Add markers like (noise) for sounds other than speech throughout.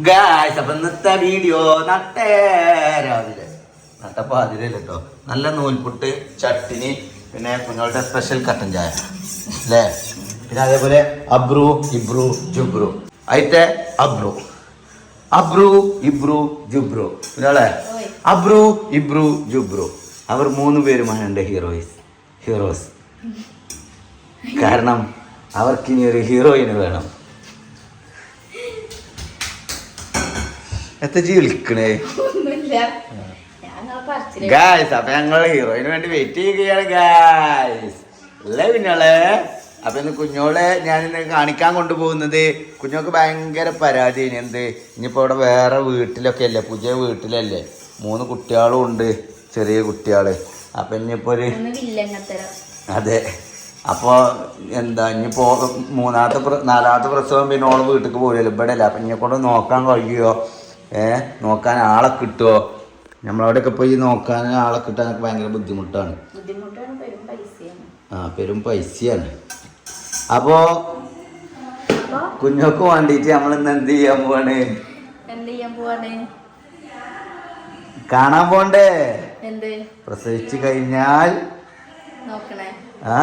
Guys video നട്ടേ രാവിലെ നല്ല നൂൽപുട്ട് ചട്ടിനി പിന്നെ കുഞ്ഞുങ്ങളുടെ സ്പെഷ്യൽ കട്ടൻ ചായ. അല്ലേ? പിന്നെ അതേപോലെ അബ്രു ഇബ്രു ജുബ്രു. അയിത്തെ അബ്രു. അബ്രു ഇബ്രു ജുബ്രു. പിന്നെ അബ്രു ഇബ്രു ജുബ്രു. അവർ മൂന്ന് പേരുമാണ് എന്റെ ഹീറോയിസ് ഹീറോസ് (laughs) കാരണം അവർക്കിനി ഒരു ഹീറോയിന് വേണം. എത്ര വിളിക്കണേ? ഗായ്സ് അപ്പൊ ഞങ്ങൾ ഹീറോയിന് വേണ്ടി വെയിറ്റ് ചെയ്യുകയാണ് ഗായ്സ് അല്ലേ പിന്നോളെ അപ്പൊ ഇന്ന് കുഞ്ഞോളെ ഞാൻ ഇന്ന് കാണിക്കാൻ കൊണ്ടുപോകുന്നത്. കുഞ്ഞോക്ക് ഭയങ്കര പരാതി എന്ത്? ഇനിയിപ്പോ ഇവിടെ വേറെ വീട്ടിലൊക്കെ അല്ലേ പുതിയ വീട്ടിലല്ലേ? മൂന്ന് കുട്ടികളും ഉണ്ട് ചെറിയ കുട്ടികൾ. അപ്പൊ ഇനിയിപ്പോ ഒരു അതെ. അപ്പോൾ എന്താ ഇനിയിപ്പോ മൂന്നാമത്തെ നാലാമത്തെ പ്രസവം പിന്നെ ഓൾ വീട്ടിലേക്ക് പോരല്ലോ ഇവിടെ അല്ല അപ്പം ഇന്നെ കൊണ്ട് നോക്കാൻ കഴിയുമോ ഏ നോക്കാൻ ആളെ കിട്ടുമോ നമ്മളവിടെയൊക്കെ പോയി നോക്കാൻ ആളെ കിട്ടാനൊക്കെ ഭയങ്കര ബുദ്ധിമുട്ടാണ്. ആ പെരും പൈസയാണ്. അപ്പോ കുഞ്ഞൊക്കെ വേണ്ടിയിട്ട് നമ്മൾ ഇന്ന് എന്ത് ചെയ്യാൻ പോവാണ്? കാണാൻ പോണ്ടേ? പ്രസവിച്ച് കഴിഞ്ഞാൽ? ആ?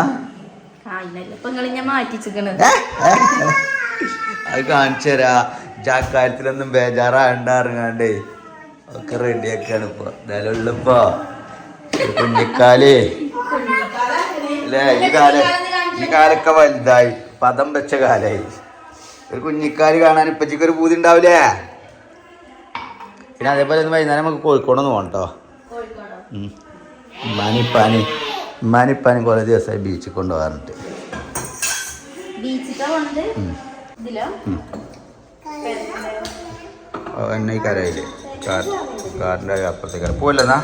മാറ്റിച്ചിക്കണ് അത് കാണിച്ചു തരാ. ജാക്കാര്യത്തിലൊന്നും ബേജാറാണ്ടാറുങ്ങാണ്ടേ ഒക്കെ റെഡിയാക്കാണ് ഇപ്പൊ. നിലവിളിപ്പോ കുഞ്ഞിക്കാലേ. അല്ലേ? ഈ കാല ഈ കാലൊക്കെ വലുതായി. പദം വെച്ച കാലായി. ഒരു കുഞ്ഞിക്കാൽ കാണാൻ ഇപ്പച്ചിക്ക് ഒരു പൂതി ഉണ്ടാവില്ലേ? പിന്നെ അതേപോലെ ഒന്ന് വൈകുന്നേരം നമുക്ക് കോഴിക്കോടൊന്ന് പോകണ്ടോ ഉമ്മാനിപ്പാനി ഉമ്മാനിപ്പാനി കുറേ ദിവസമായി ബീച്ചിൽ കൊണ്ടുപോകാറുണ്ട്. കരയിൽ. കാർ കാറിന്റെ അപ്പുറത്തേക്ക് പോയില്ലെന്നാ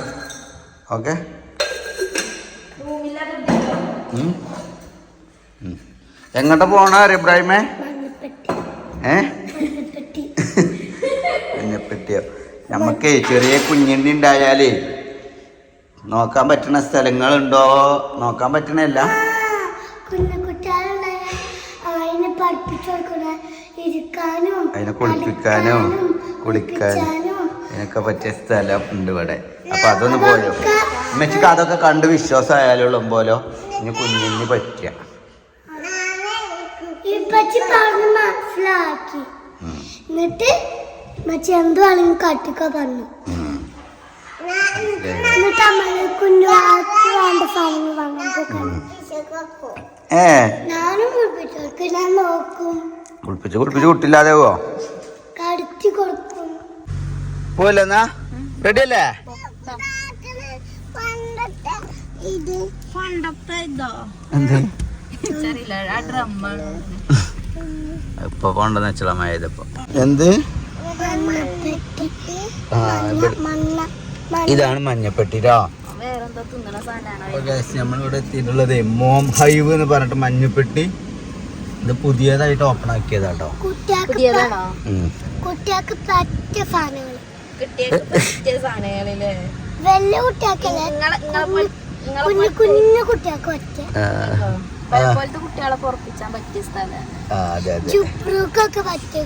ഓക്കെ. എങ്ങോട്ടാ പോണ ഇബ്രാഹിമേ? ഏ? എന്നെ പറ്റിയോ നമുക്കേ ചെറിയ കുഞ്ഞിണ്ണി ഉണ്ടായാലേ നോക്കാൻ പറ്റുന്ന സ്ഥലങ്ങളുണ്ടോ? നോക്കാൻ പറ്റണല്ല അതിനെ കുളിപ്പിക്കാനും കുളിക്കാനോ. അതിനൊക്കെ പറ്റിയ സ്ഥലം ഉണ്ട് ഇവിടെ അപ്പൊ അതൊന്ന് പോയോ? അമ്മച്ചിക്ക് അതൊക്കെ കണ്ട് വിശ്വാസമായാലും പോലോ. ഇനി കുഞ്ഞിന് പറ്റിയ. മനസ്സിലാക്കി. എന്നിട്ട് മച്ചി കാട്ടിക്ക പറഞ്ഞു. ഏ ഞാനും കുളിപ്പിച്ചു ഞാൻ നോക്കും കുളിപ്പിച്ച് കുളിപ്പിച്ച് കുട്ടില്ലാതെ കൊടുക്കും. പോയില്ലെന്നാ? റെഡി അല്ലേ പണ്ടത്തെ ഇത്. പണ്ടത്തെ ഇതോ? എന്ത്? ഇപ്പൊ കൊണ്ടെന്ന് വെച്ചാ ഇതാണ് മഞ്ഞപ്പെട്ടിരോ നമ്മളിവിടെ എത്തിയിട്ടുള്ളത് മോം ഹൈവ് എന്ന് പറഞ്ഞിട്ട് മഞ്ഞപ്പെട്ടി. ഇത് പുതിയതായിട്ട് ഓപ്പൺ ആക്കിയതാട്ടോ. പുതിയതാണോ? കുട്ടികൾക്ക് പറ്റിയ സാധനങ്ങൾ കിട്ടിയ പറ്റിയ സാധനങ്ങളില്ലേ വലിയ കുട്ടികൾക്കല്ലേ നിങ്ങളെ നിങ്ങളെ കുഞ്ഞു കുഞ്ഞു കുട്ടികൾക്ക് പറ്റിയ. കുട്ടികളെ പൊറപ്പിച്ചാൻ പറ്റിയ സ്ഥലമാണ് ചുപ്രൂക്കൊക്കെ പറ്റിയ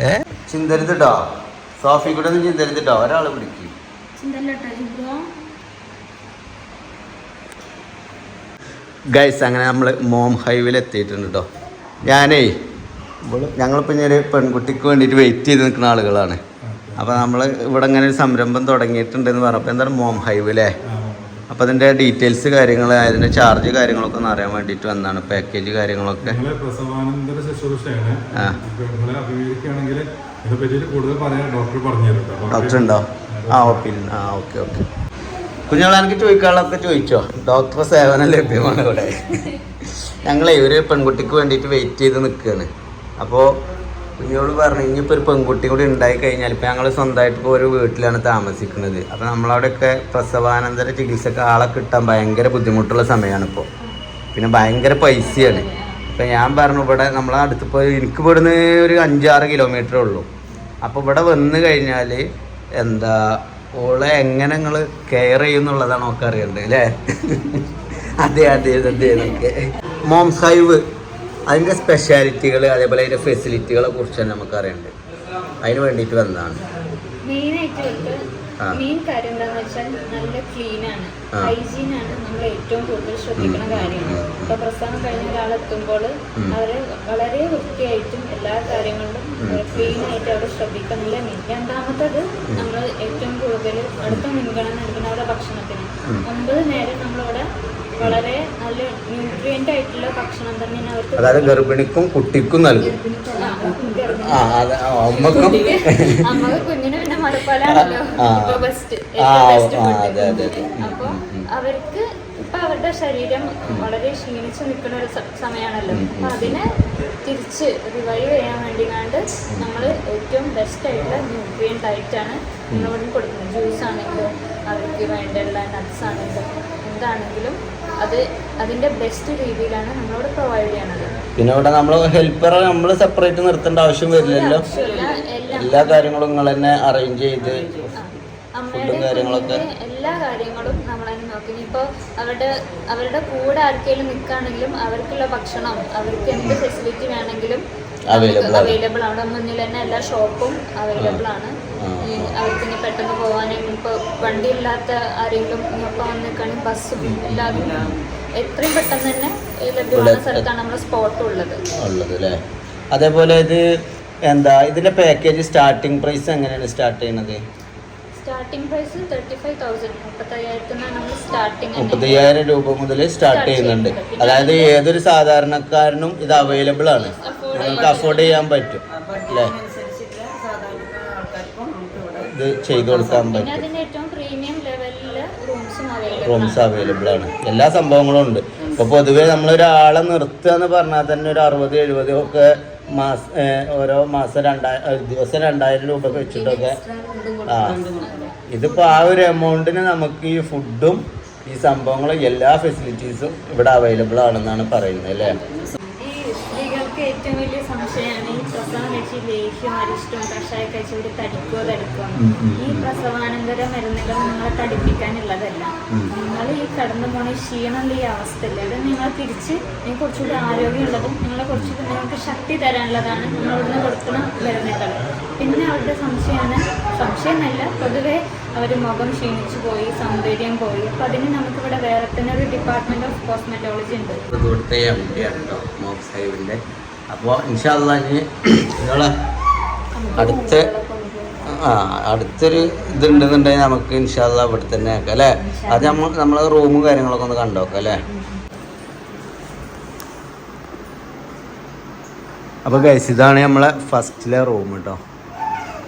ഏ? ചിന്തരുതട്ടോ സോഫി കൂടെ ഒന്നും ചിന്തരുതട്ടോ ഒരാൾ പിടിക്കും. ഗൈസ് അങ്ങനെ നമ്മൾ മോം ഹൈവേയിൽ എത്തിയിട്ടുണ്ട് കേട്ടോ ഞാനേ ഞങ്ങളിപ്പോൾ ഇനി ഒരു പെൺകുട്ടിക്ക് വേണ്ടിയിട്ട് വെയിറ്റ് ചെയ്ത് നിൽക്കുന്ന ആളുകളാണ്. അപ്പോൾ നമ്മൾ ഇവിടെ ഇങ്ങനെ ഒരു സംരംഭം തുടങ്ങിയിട്ടുണ്ടെന്ന് പറഞ്ഞപ്പോൾ എന്താണ് മോം ഹൈവ് അല്ലേ? അപ്പോൾ അതിന്റെ ഡീറ്റെയിൽസ് കാര്യങ്ങൾ അതിന്റെ ചാർജ് കാര്യങ്ങളൊക്കെ ഒന്ന് അറിയാൻ വേണ്ടിയിട്ട് വന്നതാണ് പാക്കേജ് കാര്യങ്ങളൊക്കെ. പ്രസവാനന്തര ശുശ്രൂഷയാണ്. കൂടുതൽ പറയാൻ ഡോക്ടർ പറഞ്ഞു ഡോക്ടർ ഉണ്ടോ? ആ ഓക്കെ ആ ഓക്കെ ഓക്കെ. കുഞ്ഞുങ്ങളെ എനിക്ക് ചോദിക്കാനുള്ളതൊക്കെ ചോദിച്ചോ? ഡോക്ടർ സേവനം ലഭ്യമാണ് ഇവിടെ. ഞങ്ങളെ ഒരു പെൺകുട്ടിക്ക് വേണ്ടിയിട്ട് വെയിറ്റ് ചെയ്ത് നിൽക്കുകയാണ് അപ്പോൾ കുഞ്ഞോട് പറഞ്ഞു ഇനിയിപ്പോൾ ഒരു പെൺകുട്ടി കൂടി ഉണ്ടായി കഴിഞ്ഞാൽ ഇപ്പോൾ ഞങ്ങൾ സ്വന്തമായിട്ട് ഇപ്പോൾ ഒരു വീട്ടിലാണ് താമസിക്കുന്നത്. അപ്പോൾ നമ്മളവിടെയൊക്കെ പ്രസവാനന്തര ചികിത്സക്ക് ആളെ കിട്ടാൻ ഭയങ്കര ബുദ്ധിമുട്ടുള്ള സമയമാണ് ഇപ്പോൾ പിന്നെ ഭയങ്കര പൈസയാണ്. ഇപ്പം ഞാൻ പറഞ്ഞു ഇവിടെ നമ്മളെ അടുത്തിപ്പോൾ എനിക്ക് ഇവിടുന്ന് ഒരു അഞ്ചാറ് കിലോമീറ്ററേ ഉള്ളൂ. അപ്പോൾ ഇവിടെ വന്നു കഴിഞ്ഞാൽ എന്താ ഓളെ എങ്ങനെ നിങ്ങൾ കെയർ ചെയ്യുന്നുള്ളതാണ് ഒക്കെ അറിയണ്ടത് അല്ലേ അതെ അതെ അതെ എന്നൊക്കെ മോം ഹൈവ് അതിന്റെ സ്പെഷ്യാലിറ്റികൾ അതേപോലെ അതിന്റെ ഫെസിലിറ്റികളെ കുറിച്ച് തന്നെ നമുക്ക് അറിയണ്ട് അതിന് വേണ്ടിയിട്ട് വന്നതാണ്. മെയിൻ കാര്യം എന്താണെന്ന് വെച്ചാൽ നല്ല ക്ലീൻ ആണ് ഹൈജീൻ ആണ് നമ്മൾ ഏറ്റവും കൂടുതൽ ശ്രദ്ധിക്കുന്ന കാര്യം ഉം, ഉം. ഇപ്പൊ പ്രസവം കഴിഞ്ഞ ഒരാളെത്തുമ്പോൾ. അവരെ വളരെ വൃത്തിയായിട്ടും എല്ലാ കാര്യങ്ങളിലും. ക്ലീൻ ആയിട്ട് അവിടെ ശ്രദ്ധിക്കുന്നില്ല. മെയിൻ രണ്ടാമത്തത് നമ്മൾ ഏറ്റവും കൂടുതൽ അടുത്ത മുൻഗണന നൽകുന്ന അവരുടെ ഭക്ഷണത്തിന്. ഉം. ഒമ്പത് നേരം നമ്മളിവിടെ വളരെ നല്ല ന്യൂട്രിയന്റ് ആയിട്ടുള്ള ഭക്ഷണം തന്നെയാണ് അവർക്ക് അതായത് ഗർഭിണിക്കും കുട്ടിക്കും നൽകും. അമ്മക്കും അമ്മയ്ക്ക് കുഞ്ഞിന് പിന്നെ മടുപ്പാലാണല്ലോ ബെസ്റ്റ്. അപ്പൊ. അവർക്ക് ഇപ്പൊ അവരുടെ ശരീരം വളരെ ക്ഷീണിച്ച് നിൽക്കുന്ന ഒരു സമയമാണല്ലോ. അപ്പൊ അതിനെ തിരിച്ച് റിവൈവ് ചെയ്യാൻ വേണ്ടിയാണ്ട് നമ്മൾ ഏറ്റവും ബെസ്റ്റ് ആയിട്ടുള്ള ന്യൂട്രിയൻ ഡയറ്റാണ് നമ്മളിവിടെ കൊടുക്കുന്നത്. ജ്യൂസ് ആണെങ്കിലും അവർക്ക് വേണ്ടിയുള്ള നട്ട്സ് ആണെങ്കിലും എന്താണെങ്കിലും അത് അതിന്റെ ബെസ്റ്റ് രീതിയിലാണ് നമ്മളിവിടെ പ്രൊവൈഡ് ചെയ്യണത്. പിന്നെ ഇവിടെ നമ്മൾ ഹെൽപ്പറെ നമ്മൾ സെപ്പറേറ്റ് നിർത്തേണ്ട ആവശ്യം വരില്ലല്ലോ. എല്ലാ കാര്യങ്ങളും നിങ്ങൾ തന്നെ അറേഞ്ച് ചെയ്ത് ഫുഡും കാര്യങ്ങളൊക്കെ? എല്ലാ കാര്യങ്ങളും നമ്മൾ തന്നെ നോക്കി. ഇനിയിപ്പോൾ അവരുടെ അവരുടെ കൂടെ ആർക്കെങ്കിലും നിൽക്കുകയാണെങ്കിലും അവർക്കുള്ള ഭക്ഷണം അവർക്ക് എന്ത് ഫെസിലിറ്റി വേണമെങ്കിലും അവൈലബിൾ ആണ്. മുന്നിൽ തന്നെ എല്ലാ ഷോപ്പും അവൈലബിൾ ആണ്. അവർക്ക് ഇനി പെട്ടെന്ന് പോകാനെങ്കിലും ഇപ്പോൾ വണ്ടി ഇല്ലാത്ത ആരെങ്കിലും ഇങ്ങോട്ട് വന്ന് നിൽക്കുകയാണെങ്കിൽ ബസ്സും എല്ലാതും എത്രയും പെട്ടെന്ന് തന്നെ ലഭ്യമായ സ്ഥലത്താണ് നമ്മുടെ സ്പോട്ട് ഉള്ളത്. ഉള്ളത് അതേപോലെ ഇത് എന്താ? ഇതിന്റെ പാക്കേജ് സ്റ്റാർട്ടിംഗ് പ്രൈസ് എങ്ങനെയാണ് സ്റ്റാർട്ട് ചെയ്യുന്നത് starting price thirty five thousand മുപ്പത്തയ്യായിരത്തിനാണ് മുപ്പത്തയ്യായിരം രൂപ മുതൽ സ്റ്റാർട്ട് ചെയ്യുന്നുണ്ട്. അതായത് ഏതൊരു സാധാരണക്കാരനും ഇത് അവൈലബിൾ ആണ്. നിങ്ങൾക്ക് അഫോർഡ് ചെയ്യാൻ പറ്റും. അല്ലേ? ഇത് ചെയ്തു കൊടുക്കാൻ പറ്റും. റൂംസും അവൈലബിൾ ആണ്. എല്ലാ സംഭവങ്ങളും ഉണ്ട്. ഇപ്പൊ പൊതുവെ നമ്മളൊരാളെ നിർത്തുക എന്ന് പറഞ്ഞാൽ തന്നെ ഒരു അറുപത് എഴുപത് ഒക്കെ മാസ ഓരോ മാസം രണ്ടായിരം ദിവസം രണ്ടായിരം രൂപ വെച്ചിട്ടൊക്കെ. ആ. ഇതിപ്പോൾ ആ ഒരു എമൗണ്ടിന് നമുക്ക് ഈ ഫുഡും ഈ സംഭവങ്ങളും എല്ലാ ഫെസിലിറ്റീസും ഇവിടെ അവൈലബിൾ ആണെന്നാണ് പറയുന്നത് അല്ലേ? ഏറ്റവും വലിയ സംശയമാണ് ഈ പ്രസവം ലേഹ്യം അരിഷ്ടം കഷായം കഴിച്ചുകൊണ്ട് തടിക്കോ തടിക്കോ ഈ പ്രസവാനന്തര മരുന്നുകൾ നിങ്ങളെ തടിപ്പിക്കാനുള്ളതല്ല. നിങ്ങൾ ഈ കടന്നു പോണ ഈ ക്ഷീണമുള്ള ഈ അവസ്ഥയില്ല അത് നിങ്ങൾ തിരിച്ച് നിങ്ങൾ കുറച്ചുകൂടി ആരോഗ്യമുള്ളതും നിങ്ങളെ കുറച്ചുകൂടി നിങ്ങൾക്ക് ശക്തി തരാനുള്ളതാണ് നിങ്ങളിവിടുന്ന് കൊടുക്കുന്ന മരുന്നുകൾ. പിന്നെ അവരുടെ സംശയമാണ് സംശയമല്ല പൊതുവെ അവർ മുഖം ക്ഷീണിച്ചു പോയി സൗന്ദര്യം പോയി. അപ്പം അതിന് നമുക്കിവിടെ വേറെ തന്നെ ഒരു ഡിപ്പാർട്ട്മെന്റ് ഓഫ് കോസ്മെറ്റോളജി ഉണ്ട്. ഇവിടുത്തെ എം ഡി ആണ് കേട്ടോ മോക്ക് സാഹിബിന്റെ അപ്പോൾ ഇൻഷാല്ല ഇനി നിങ്ങളെ അടുത്ത ആ അടുത്തൊരു ഇതുണ്ടെന്നുണ്ടെങ്കിൽ നമുക്ക് ഇൻഷാല്ല ഇവിടെ തന്നെ ആക്കാം അല്ലേ? അത് നമ്മൾ നമ്മളെ റൂമും കാര്യങ്ങളൊക്കെ ഒന്ന് കണ്ടോക്കാം അല്ലേ? അപ്പോൾ ഗൈസ് ഇതാണ് നമ്മളെ ഫസ്റ്റിലെ റൂം കേട്ടോ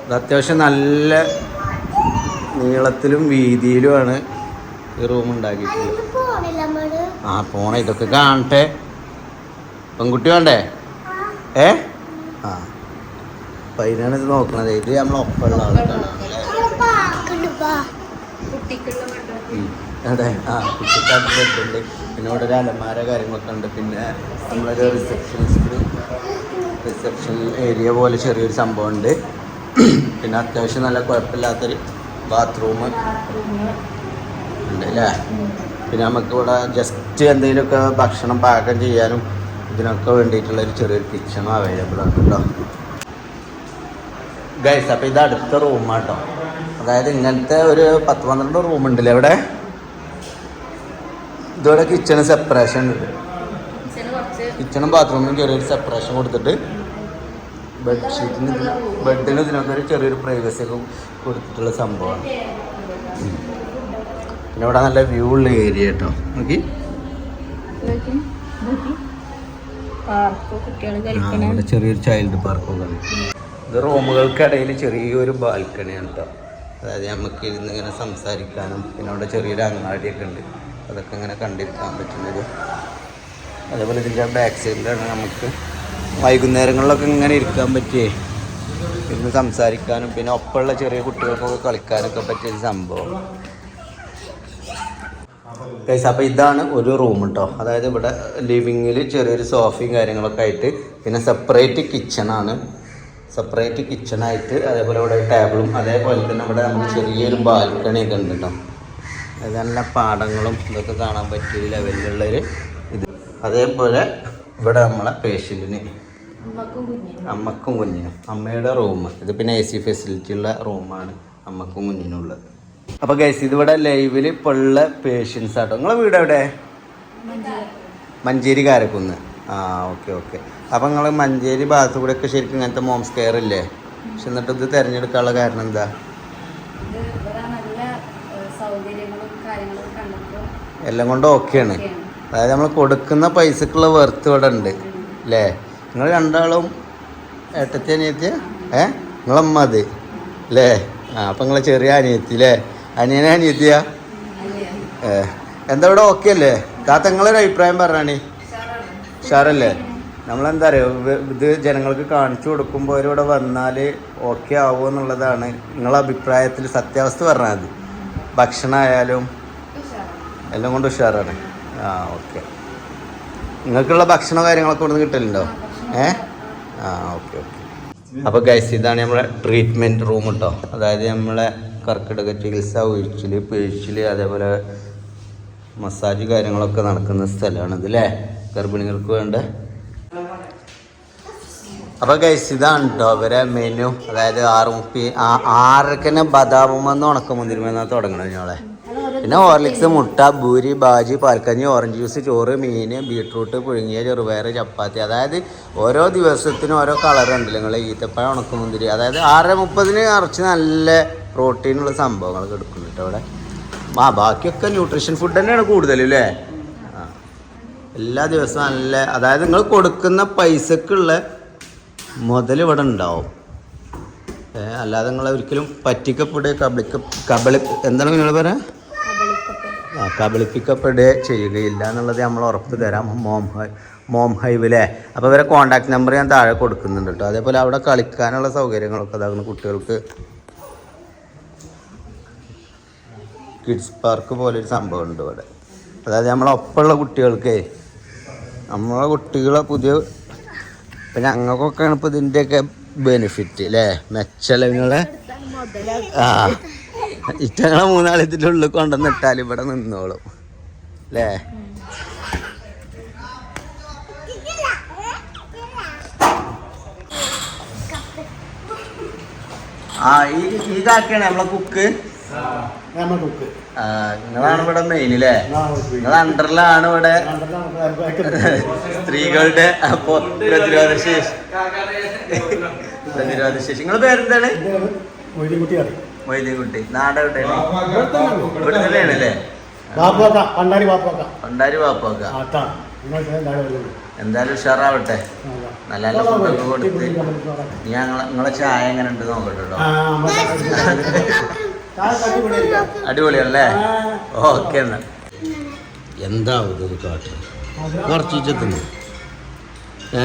ഇത് അത്യാവശ്യം നല്ല നീളത്തിലും വീതിയിലുമാണ് ഈ റൂം ഉണ്ടാക്കിയിട്ടുള്ളത്. ആ പോണേ. ഇതൊക്കെ കാണട്ടെ. പെൺകുട്ടി വേണ്ടേ? ഏ? ആ. അപ്പം അതിനാണ് ഇത് നോക്കണത്. ഇത് ആൾക്കാണ് പാക്കുണ്ട് കുട്ടിക്കുള്ള ബെഡ്റൂം അതെ. ആ കുട്ടിക്കാട്ട് ബെഡുണ്ട് പിന്നെ ഇവിടെ ഒരു അലമാര കാര്യങ്ങളൊക്കെ ഉണ്ട്. പിന്നെ നമ്മളൊരു റിസപ്ഷനിസ്റ്റ് റിസപ്ഷൻ ഏരിയ പോലെ ചെറിയൊരു സംഭവം ഉണ്ട്. പിന്നെ അത്യാവശ്യം നല്ല കുഴപ്പമില്ലാത്തൊരു ബാത്റൂം ഉണ്ട് അല്ലേ പിന്നെ നമുക്ക് ഇവിടെ ജസ്റ്റ് എന്തെങ്കിലുമൊക്കെ ഭക്ഷണം പാകം ചെയ്യാനും ഇതിനൊക്കെ വേണ്ടിയിട്ടുള്ള ഒരു ചെറിയൊരു കിച്ചണും അവൈലബിൾ ആണ് കേട്ടോ ഗൈസ് അപ്പോൾ ഇത് അടുത്ത റൂമാട്ടോ അതായത് ഇങ്ങനത്തെ ഒരു പത്ത് പന്ത്രണ്ട് റൂം ഉണ്ടല്ലേ ഇവിടെ ഇതോടെ കിച്ചണ് സെപ്പറേഷൻ ഉണ്ട്. കിച്ചണും ബാത്റൂമിനും ചെറിയൊരു സെപ്പറേഷൻ കൊടുത്തിട്ട് ബെഡ്ഷീറ്റിന് ബെഡിന് ഇതിനൊക്കെ ഒരു ചെറിയൊരു പ്രൈവസി ഒക്കെ കൊടുത്തിട്ടുള്ള സംഭവമാണ്. പിന്നെ ഇവിടെ നല്ല വ്യൂ ഉള്ള ഏരിയ കേട്ടോ നോക്കി. ഇവിടെ ചെറിയൊരു ചൈൽഡ് പാർക്കൊക്കെ ഉണ്ട്. ഇത് റൂമുകൾക്കിടയിൽ ചെറിയൊരു ബാൽക്കണിയാണ് കേട്ടോ അതായത് നമുക്ക് ഇരുന്ന് ഇങ്ങനെ സംസാരിക്കാനും പിന്നെ അവിടെ ചെറിയൊരു അങ്ങാടിയൊക്കെ ഉണ്ട്. അതൊക്കെ ഇങ്ങനെ കണ്ടിരിക്കാൻ പറ്റുന്നത്. അതേപോലെ ഇതിന്റെ ബാക്ക് സൈഡിലാണ് നമുക്ക് വൈകുന്നേരങ്ങളിലൊക്കെ ഇങ്ങനെ ഇരിക്കാൻ പറ്റിയേ. ഇരുന്ന് സംസാരിക്കാനും പിന്നെ ഒപ്പമുള്ള ചെറിയ കുട്ടികൾക്കൊക്കെ കളിക്കാനൊക്കെ പറ്റിയൊരു സംഭവം. ഗൈസ് അപ്പോൾ ഇതാണ് ഒരു റൂം കേട്ടോ അതായത് ഇവിടെ ലിവിങ്ങിൽ ചെറിയൊരു സോഫയും കാര്യങ്ങളൊക്കെ ആയിട്ട് പിന്നെ സെപ്പറേറ്റ് കിച്ചണാണ് സെപ്പറേറ്റ് കിച്ചണായിട്ട് അതേപോലെ ഇവിടെ ടേബിളും അതേപോലെ തന്നെ ഇവിടെ നമുക്ക് ചെറിയൊരു ബാൽക്കണി ഒക്കെ ഉണ്ട് കേട്ടോ അത് നല്ല പാടങ്ങളും ഇതൊക്കെ കാണാൻ പറ്റിയ ലെവലിലുള്ളൊരു ഇത്. അതേപോലെ ഇവിടെ നമ്മളെ പേഷ്യന്റിന് അമ്മക്കും കുഞ്ഞിനും. അമ്മയുടെ റൂം ഇത് പിന്നെ എ സി ഫെസിലിറ്റി ഉള്ള റൂമാണ് അമ്മക്കും കുഞ്ഞിനും ഉള്ളത് അപ്പോൾ ഗൈസ് ഇതിവിടെ ലൈവിൽ ഇപ്പോൾ ഉള്ള പേഷ്യൻസ് ആട്ടോ. നിങ്ങളെ വീട് എവിടെ? മഞ്ചേരി കാരക്കുന്ന്. ആ ഓക്കെ ഓക്കെ അപ്പോൾ നിങ്ങൾ മഞ്ചേരി ഭാഗത്ത് കൂടെ ഒക്കെ ശരിക്കും ഇങ്ങനത്തെ മോംസ് കെയർ ഇല്ലേ? പക്ഷെ എന്നിട്ട് ഇത് തിരഞ്ഞെടുക്കാനുള്ള കാരണം എന്താ? എല്ലാം കൊണ്ടും ഓക്കെയാണ് അതായത് നമ്മൾ കൊടുക്കുന്ന പൈസക്കുള്ള വെർത്ത് ഇവിടെ ഉണ്ട്. അല്ലേ നിങ്ങൾ രണ്ടാളും ഏട്ടത്തി അനിയത്തിയ ഏ? നിങ്ങളമ്മ അത്. അല്ലേ ആ അപ്പം നിങ്ങളെ ചെറിയ അനിയത്തി അല്ലേ അനിയനെ അനിയത്തിയാ? എന്താ ഇവിടെ ഓക്കെ അല്ലേ? താത്ത നിങ്ങളൊരു അഭിപ്രായം പറഞ്ഞാണി. ഉഷാറല്ലേ? നമ്മളെന്താ അറിയുക ഇത് ജനങ്ങൾക്ക് കാണിച്ചു കൊടുക്കുമ്പോൾ അവരിവിടെ വന്നാൽ ഓക്കെ ആവുമോ എന്നുള്ളതാണ് നിങ്ങളെ അഭിപ്രായത്തിൽ സത്യാവസ്ഥ പറഞ്ഞാൽ മതി ഭക്ഷണമായാലും എല്ലാം കൊണ്ട് ഉഷാറാണ്. ആ ഓക്കെ നിങ്ങൾക്കുള്ള ഭക്ഷണ കാര്യങ്ങളൊക്കെ കൊണ്ട് കിട്ടലുണ്ടോ? ഏ? ആ ഓക്കെ ഓക്കെ അപ്പോൾ ഗൈസ് ഇതാണ് നമ്മളെ ട്രീറ്റ്മെന്റ് റൂം കേട്ടോ അതായത് നമ്മളെ കർക്കിടക ചികിത്സ ഒഴിച്ചിൽ പേഴിച്ചിൽ അതേപോലെ മസാജ് കാര്യങ്ങളൊക്കെ നടക്കുന്ന സ്ഥലമാണിത് അല്ലേ ഗർഭിണികൾക്ക് വേണ്ട. അപ്പോൾ ഗൈസ് ഇതാണ് കേട്ടോ അവരെ മെനു അതായത് ആറ് മുപ്പി ആറരക്കന്നെ ബദാമുമെന്ന് ഉണക്കമുന്തിരിമെന്നാണ് തുടങ്ങണത് ഞങ്ങളെ പിന്നെ ഹോർലിക്സ് മുട്ട ഭൂരി ബാജി പാൽക്കഞ്ഞി ഓറഞ്ച് ജ്യൂസ് ചോറ് മീൻ ബീട്രൂട്ട് പുഴുങ്ങിയ ചെറുപയർ ചപ്പാത്തി. അതായത് ഓരോ ദിവസത്തിനും ഓരോ ഉണ്ട് നിങ്ങൾ ഈത്തപ്പഴം ഉണക്കമുന്തിരി അതായത് ആറര മുപ്പതിന് അറച്ച് നല്ല പ്രോട്ടീനുള്ള സംഭവങ്ങളൊക്കെ എടുക്കുന്നുണ്ട് അവിടെ. ആ ബാക്കിയൊക്കെ ന്യൂട്രീഷൻ ഫുഡ് തന്നെയാണ് കൂടുതൽ അല്ലേ എല്ലാ ദിവസവും നല്ല അതായത് നിങ്ങൾ കൊടുക്കുന്ന പൈസക്കുള്ള മുതൽ ഇവിടെ ഉണ്ടാവും. അല്ലാതെ നിങ്ങൾ ഒരിക്കലും പറ്റിക്കപ്പെടുക കബളിക്ക കബളി എന്താണ് നിങ്ങൾ പറയാ? ആ കബളിപ്പിക്കപ്പെടുക ചെയ്യുകയില്ല എന്നുള്ളത് നമ്മൾ ഉറപ്പ് തരാം. മോം ഹൈ മോം ഹൈവ് അല്ലേ അപ്പോൾ ഇവരെ കോൺടാക്ട് നമ്പർ ഞാൻ താഴെ കൊടുക്കുന്നുണ്ട് കേട്ടോ അതേപോലെ അവിടെ കളിക്കാനുള്ള സൗകര്യങ്ങളൊക്കെ അതാകുന്ന കുട്ടികൾക്ക് കിഡ്സ് പാർക്ക് പോലെ ഒരു സംഭവം ഉണ്ട് ഇവിടെ. അതായത് നമ്മളെ ഒപ്പമുള്ള കുട്ടികൾക്ക് നമ്മളെ കുട്ടികളെ പുതിയ ഇപ്പം ഞങ്ങൾക്കൊക്കെയാണ് ഇപ്പോൾ ഇതിന്റെയൊക്കെ ബെനിഫിറ്റ് അല്ലേ മെച്ചലങ്ങളെ ആ ഇറ്റങ്ങളെ മൂന്നാളിത്തിന്റെ ഉള്ളിൽ കൊണ്ടുവന്നിട്ടാൽ ഇവിടെ നിന്നോളും. അല്ലേ ആ ഈ കാക്കയാണ് നമ്മളെ കുക്ക് നിങ്ങളാണ് ഇവിടെ മെയിൻ അല്ലേ നിങ്ങൾ അണ്ടറിലാണ് ഇവിടെ. സ്ത്രീകളുടെ അപ്പൊ പ്രതിരോധ ശേഷി പ്രതിരോധ ശേഷി. നിങ്ങളെ പേരെന്താണ്? മൊയ്തീൻകുട്ടി. നാട് എവിടെയാണ്? ഇവിടെ തന്നെയാണ് അല്ലേ? ബാപ്പുവാക്ക പണ്ടാരി വാപ്പാക്ക നിങ്ങൾ എന്തായാലും ഉഷാറാവട്ടെ. നല്ല നല്ല ഫുഡൊക്കെ കൊടുത്ത് നീ ഞങ്ങളെ നിങ്ങളെ ചായ എങ്ങനെ ഉണ്ട് നോക്കട്ടെ (laughs) അടിപൊളിയല്ലേ? ഓക്കെ എന്നാ. എന്താ ഇത് കാട്ട് കുറച്ച് തിന്നു ഏ?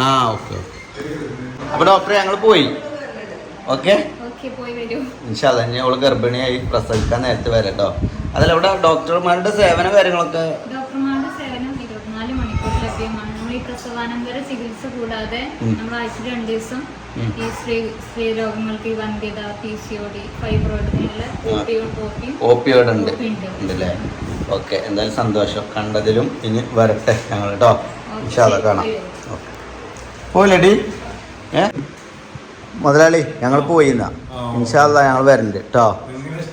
ആ ഓക്കെ അപ്പൊ ഡോക്ടറെ ഞങ്ങൾ പോയി. ഓക്കെ? ഓക്കെ പോയി വരൂ. ഇൻഷാല്ല ഇനി അവൾ ഗർഭിണിയായി പ്രസവിക്കാൻ നേരത്തെ വരാം കേട്ടോ. അതല്ല ഇവിടെ ഡോക്ടർമാരുടെ സേവന കാര്യങ്ങളൊക്കെ ഡോക്ടർമാരുടെ സേവനം ഇരുപത്തിനാല് മണിക്കൂർ ലഭ്യമാണ് നമ്മൾ വരെ ചികിത്സ കൂടാതെ നമ്മൾ ആഴ്ച രണ്ട് ദിവസം ഈ സ്ത്രീ സ്ത്രീ രോഗങ്ങൾക്ക് ഈ വന്ധ്യത P C O D fibroid ഇവിടെ ഉണ്ട്. ഉണ്ടല്ലേ? ഓക്കെ എന്തായാലും സന്തോഷം. കണ്ടതിലും ഇനി വരട്ടെ ഞങ്ങൾ കേട്ടോ ഇൻഷാല്ല കാണാം. ഓക്കെ പോയില്ലേടി? ഏ? മുതലാളി ഞങ്ങൾ പോയിന്നാ ഇൻഷാല്ല ഞങ്ങൾ വരണ്ട് കേട്ടോ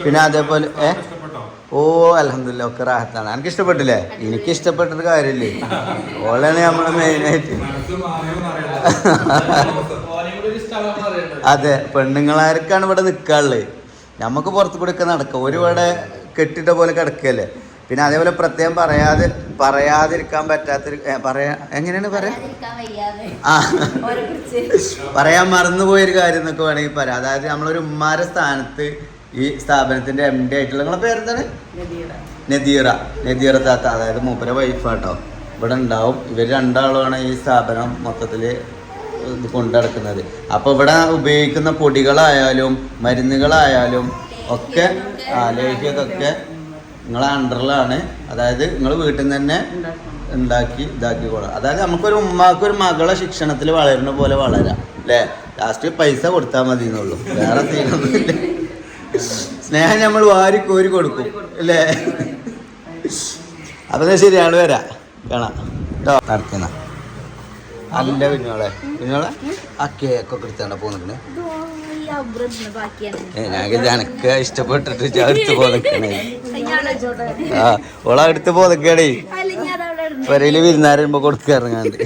പിന്നെ അതേപോലെ ഏ? ഇഷ്ടപ്പെട്ടോ ഓ അലഹമില്ല ഒക്കെ റാഹത്താണ്. എനിക്ക് ഇഷ്ടപ്പെട്ടില്ലേ എനിക്ക് ഇഷ്ടപ്പെട്ടത് കാര്യമില്ലേ? ഓളാണ് നമ്മളെ മെയിനായിട്ട് (laughs) അതെ പെണ്ണുങ്ങളാർക്കാണ് ഇവിടെ നിൽക്കാനുള്ളത് നമുക്ക് പുറത്തു കൂടെ ഒക്കെ നടക്കുക ഒരു ഇവിടെ കെട്ടിട്ട പോലെ കിടക്കല്ലേ? പിന്നെ അതേപോലെ പ്രത്യേകം പറയാതെ പറയാതിരിക്കാൻ പറ്റാത്തൊരു പറയാ എങ്ങനെയാണ് പറയാ? വയ്യാതെ. ആ. പറയാൻ മറന്നുപോയൊരു കാര്യം എന്നൊക്കെ വേണമെങ്കിൽ പറയാം. അതായത് നമ്മളൊരു ഉമ്മാരെ സ്ഥാനത്ത് ഈ സ്ഥാപനത്തിന്റെ എം ഡി ആയിട്ടുള്ള നിങ്ങളെ പേരെന്താണ് നദീറ. നദീറ. താത്ത അതായത് മൂപ്പര വൈഫാട്ടോ ഇവിടെ ഉണ്ടാവും. ഇവർ രണ്ടാളുമാണ് ഈ സ്ഥാപനം മൊത്തത്തിൽ കൊണ്ടു നടക്കുന്നത്. അപ്പോൾ ഇവിടെ ഉപയോഗിക്കുന്ന പൊടികളായാലും മരുന്നുകളായാലും ഒക്കെ ആ ലേഹ്യതൊക്കെ നിങ്ങളെ അണ്ടറിലാണ്. അതായത് നിങ്ങൾ വീട്ടിൽ നിന്ന് തന്നെ ഉണ്ടാക്കി ഇതാക്കി കൊള്ളാം അതായത് നമുക്കൊരു ഉമ്മാക്ക് ഒരു മകളെ ശിക്ഷണത്തിൽ വളരുന്ന പോലെ വളരാം. അല്ലേ ലാസ്റ്റ് പൈസ കൊടുത്താൽ മതി എന്നുള്ളൂ വേറെ സ്നേഹം നമ്മൾ വാരി കോരി കൊടുക്കും അല്ലേ? അപ്പം ശരി ആൾ വരാം. കാണാം. കേട്ടോ നടക്കുന്ന. അല്ല കുഞ്ഞോളെ കുഞ്ഞോളെ ആ കേക്കൊക്കെ എടുത്താണ്ട പോന്നിക്കണേ എനക്ക് ഇഷ്ടപ്പെട്ടിട്ട് അടുത്ത് പോന്നിക്കണേ ആ ഓളെ അടുത്ത് പോന്നിക്കണേ പെരയിൽ വിരുന്നാരുമ്പോ കൊടുക്കാറുങ്ങാണ്ട്.